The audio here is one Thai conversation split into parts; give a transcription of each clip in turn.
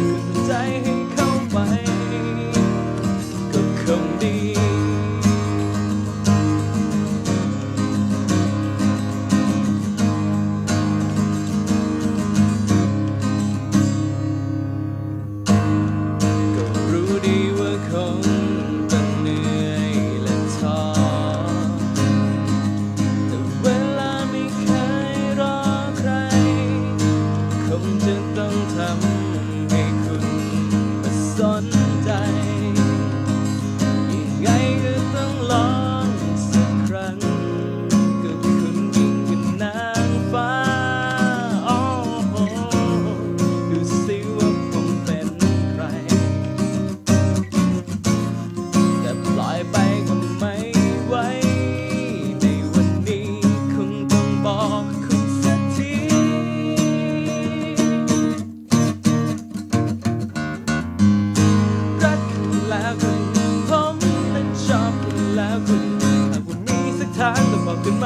ลืมใจให้เข้าไป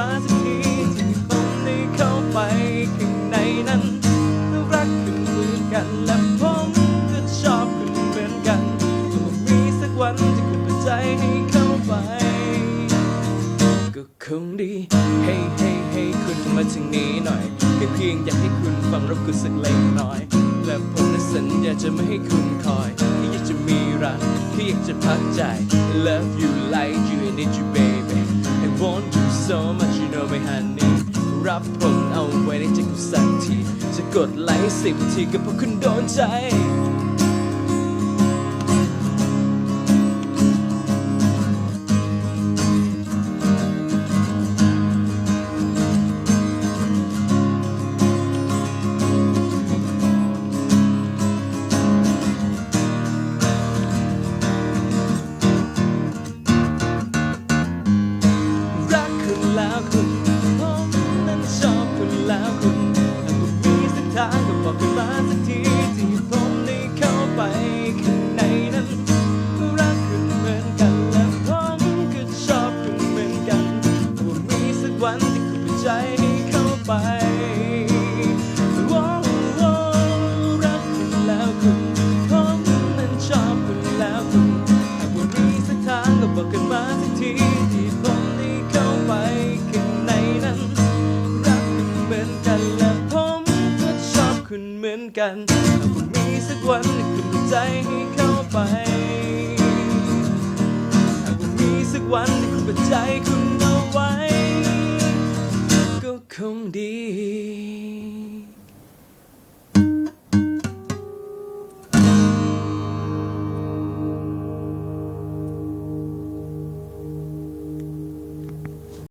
มาสักทีที่ผมได้เข้าไปข้างในนั้นรักคุณเหมือนกันและผมก็ชอบคุณเหมือนกันถ้ามีสักวันที่คุณเปิดใจให้เข้าไป ก็คงดีเฮ้เฮ้เฮ้คุณมาทางนี้หน่อยแค่เพียงอยากให้คุณฟังรับคุณสักเล็กน้อย และผมนั้นสัญญาจะไม่ให้คุณคอยแค่อยากจะมีรักแค่อยากจะพักใจ Love you like you I need you baby I want you so much you know me honey รับผมเอาไว้ในใจคุณสักที จะกดไลค์สิบทีก็เพราะคุณโดนใจรักคุณแล้วคุณา คุณเหมือนกันถ้าคงมีสักวันที่คุณเปิดใจให้เข้าไปถ้าคงมีสักวันที่คุณเปิดใจคุณเอาไว้ ก็คงดี